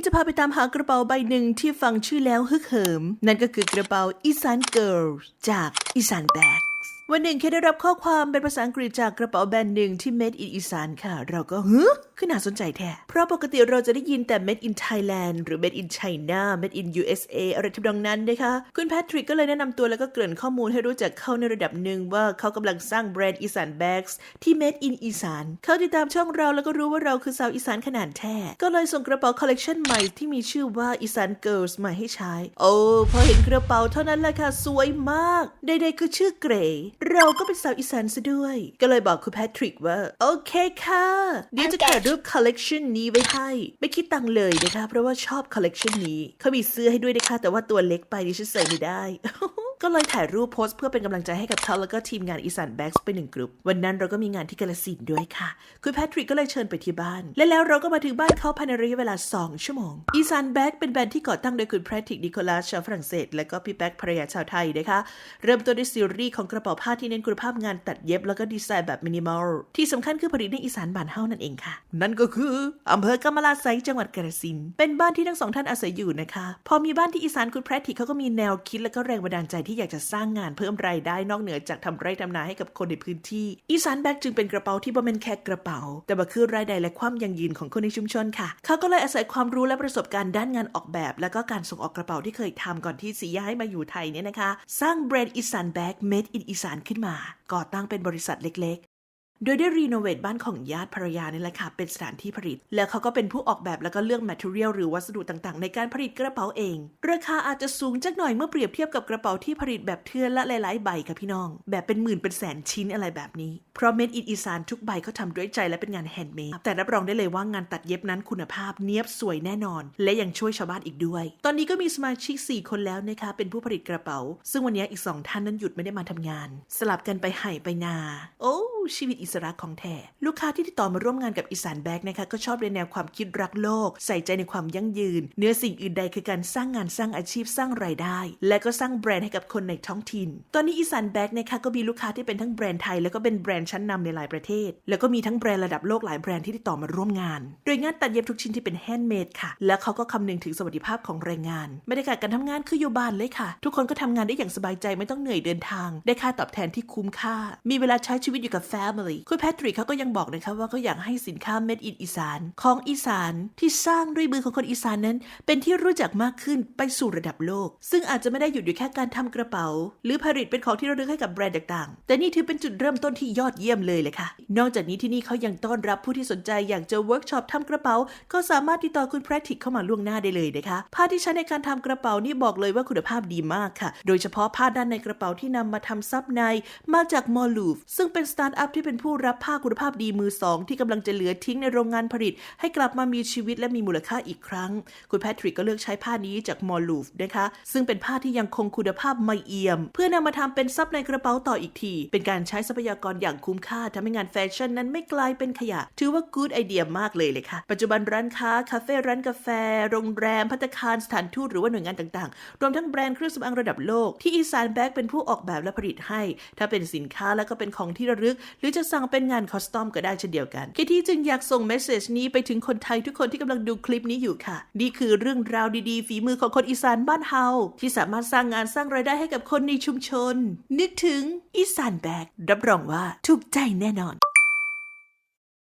นี้จะพาไปตามหากระเป๋าใบหนึ่งที่ฟังชื่อแล้วฮึกเหิม นั่นก็คือกระเป๋าอีสานเกิร์ลจากอีสานแบกวันหนึ่งแค่ได้รับข้อความเป็นภาษาอังกฤษจากกระเป๋าแบรนด์หนึ่งที่ made in อีสานค่ะ เราก็ฮึ ขึ้นน่าสนใจแท้เพราะปกติเราจะได้ยินแต่ made in Thailand หรือ made in China made in USA อะไรทำนองนั้นนะคะคุณแพทริกก็เลยแนะนำตัวแล้วก็เกริ่นข้อมูลให้รู้จักเขาในระดับหนึ่งว่าเขากำลังสร้างแบรนด์อีสานแบ็กส์ที่ made in อีสานเขาติดตามช่องเราแล้วก็รู้ว่าเราคือสาวอีสานขนาดแท้ก็เลยส่งกระเป๋าคอลเลกชันใหม่ที่มีชื่อว่าอีสานเกิร์ลมาให้ใช้ โอ้พอเห็นกระเป๋าเท่านั้นแหละค่ะสวยมากใดๆคือชื่อเกรย์เราก็เป็นสาวอีสานซะด้วย ก็เลยบอกคุณแพทริกว่าโอเคค่ะเดี๋ยวจะถ่ายรูปคอลเลกชันนี้ไว้ให้ ไม่คิดตังเลยนะคะ เพราะว่าชอบคอลเลกชันนี้เขามีเสื้อให้ด้วยนะคะแต่ว่าตัวเล็กไปดิฉันใส่ไม่ได้ ก็เลยถ่ายรูปโพสต์เพื่อเป็นกำลังใจให้กับเขาแล้วก็ทีมงานอีสานแบ็กส์ไปหนึ่งกลุ่มวันนั้นเราก็มีงานที่กาลสินด้วยค่ะ คุณแพทริกก็เลยเชิญไปที่บ้าน และแล้วเราก็มาถึงบ้านเขาภายในระยะเวลา 2 ชั่วโมงอีสานแบ็กเป็นแบรนด์ที่ก่อตั้งโดยคุณแพทริกนิโคลัสชาวฝรั่งเศส และก็พี่แบ็กภรรยาชาวไทยนะคะเริ่มต้นด้วยซีรีส์ของกระเป๋าผ้าที่เน้นคุณภาพงานตัดเย็บแล้วก็ดีไซน์แบบมินิมอลที่สำคัญคือผลิตในอีสานบ้านเฮานั่นเองค่ะ นั่นก็คืออำเภอกำมะลาไซจังหวัดกาฬสินธุ์เป็นบ้านที่ทั้งสองท่านอาศัยอยู่นะคะ พอมีบ้านที่อีสานคุณแพทริกเขาก็มีแนวคิดและก็แรงบันดาลใจทที่อยากจะสร้างงานเพิ่มรายได้นอกเหนือจากทำไร่ทำนาให้กับคนในพื้นที่ อีสานแบ็กจึงเป็นกระเป๋าที่บ่แม่นแค่กระเป๋า แต่มาคือรายได้และความยั่งยืนของคนในชุมชนค่ะ เขาก็เลยอาศัยความรู้และประสบการณ์ด้านงานออกแบบ และก็การส่งออกกระเป๋าที่เคยทำก่อนที่สีย้ายมาอยู่ไทยเนี่ยนะคะ สร้างแบรนด์อีสานแบ็ก made in อีสานขึ้นมา ก่อตั้งเป็นบริษัทเล็ก โดยได้รีโนเวทบ้านของญาติภรรยานี่แหละค่ะ เป็นสถานที่ผลิต แล้วเขาก็เป็นผู้ออกแบบแล้วก็เลือก material หรือวัสดุต่างๆ ในการผลิตกระเป๋าเอง ราคาอาจจะสูงจักหน่อยเมื่อเปรียบเทียบกับกระเป๋าที่ผลิตแบบเทือนละหลายๆใบค่ะพี่น้อง แบบเป็นหมื่นเป็นแสนชิ้นอะไรแบบนี้ เพราะ made in อีสานทุกใบเขาทำด้วยใจและเป็นงานแฮนด์เมดแต่รับรองได้เลยว่างานตัดเย็บนั้นคุณภาพเนียบสวยแน่นอน และยังช่วยชาวบ้านอีกด้วย ตอนนี้ก็มีสมาชิก 4 คนแล้วนะคะเป็นผู้ผลิตกระเป๋า ซึ่งวันนี้อีกสองท่านนั้นหยุดไม่ได้มาทำงาน สลับกันไปไห่ไปนา โอ้ ชีวิตอิสระของแท้ลูกค้าที่ติดต่อมาร่วมงานกับอีสานแบกนะคะก็ชอบในแนวความคิดรักโลก ใส่ใจในความยั่งยืน เนื้อสิ่งอื่นใดคือการสร้างงานสร้างอาชีพสร้างรายได้ และก็สร้างแบรนด์ให้กับคนในท้องถิ่น ตอนนี้อีสานแบกนะคะก็มีลูกค้าที่เป็นทั้งแบรนด์ไทยแล้วก็เป็นแบรนด์ชั้นนำในหลายประเทศ แล้วก็มีทั้งแบรนด์ระดับโลกหลายแบรนด์ที่ติดต่อมาร่วมงาน โดยงานตัดเย็บทุกชิ้นที่เป็นแฮนด์เมดค่ะ และเขาก็คำนึงถึงสวัสดิภาพของแรงงานบรรยากาศการทำงานคืออยู่บ้านเลยค่ะ ทุกคนก็ทำงานได้อย่างสบายใจไม่ต้องเหนื่อยเดินทาง ได้ค่าตอบแทนที่คุ้มค่า มีเวลาใช้ชีวิตอยู่กับ Family คุณแพทริกเขาก็ยังบอกนะคะว่าเขาอยากให้สินค้า Made in อีสานของอีสานที่สร้างด้วยมือของคนอีสานนั้น เป็นที่รู้จักมากขึ้นไปสู่ระดับโลก ซึ่งอาจจะไม่ได้หยุดอยู่แค่การทำกระเป๋า หรือผลิตเป็นของที่ระลึกให้กับแบรนด์ต่างๆ แต่นี่ถือเป็นจุดเริ่มต้นที่ยอดเยี่ยมเลยเลยค่ะ นอกจากนี้ที่นี่เขายังต้อนรับผู้ที่สนใจอยากจะเวิร์กช็อปทำกระเป๋า ก็สามารถติดต่อคุณแพทริกเข้ามาล่วงหน้าได้เลยนะคะผ้าที่ใช้ในการทำกระเป๋านี่บอกเลยว่าคุณภาพดีมากค่ะ โดยเฉพาะผ้าด้านในกระเป๋าที่นำมาทำซับในมาจากมอลูฟซึ่งเป็นสตาร์ทอัพที่เป็นผู้รับผ้าคุณภาพดีมือสองที่กำลังจะเหลือทิ้งในโรงงานผลิต ให้กลับมามีชีวิตและมีมูลค่าอีกครั้ง คุณแพทริกก็เลือกใช้ผ้านี้จากมอลลูฟนะคะ ซึ่งเป็นผ้าที่ยังคงคุณภาพไม่เอี่ยม เพื่อนำมาทำเป็นซับในกระเป๋าต่ออีกที เป็นการใช้ทรัพยากรอย่างคุ้มค่าทำให้งานแฟชั่นนั้นไม่กลายเป็นขยะ ถือว่ากู๊ดไอเดียมากเลยเลยค่ะ ปัจจุบันร้านค้า คาเฟ่ร้านกาแฟ โรงแรมพัตคารสถานทูตหรือว่าหน่วยงานต่างๆ รวมทั้งแบรนด์เครื่องสำอางระดับโลกที่อีสานแบ็กเป็นผู้ออกแบบและผลิตให้ ถ้าเป็นสินค้าแล้วก็เป็นของที่ระลึกหรือจะสั่งเป็นงานคอสตอมก็ได้เช่นเดียวกันเคที่จึงอยากส่งเมสเซจนี้ไปถึงคนไทยทุกคนที่กำลังดูคลิปนี้อยู่ค่ะ นี่คือเรื่องราวดีๆ ฝีมือของคนอีสานบ้านเฮาที่สามารถสร้างงานสร้างรายได้ให้กับคนในชุมชน นึกถึงอีสานแบกรับรองว่าถูกใจแน่นอน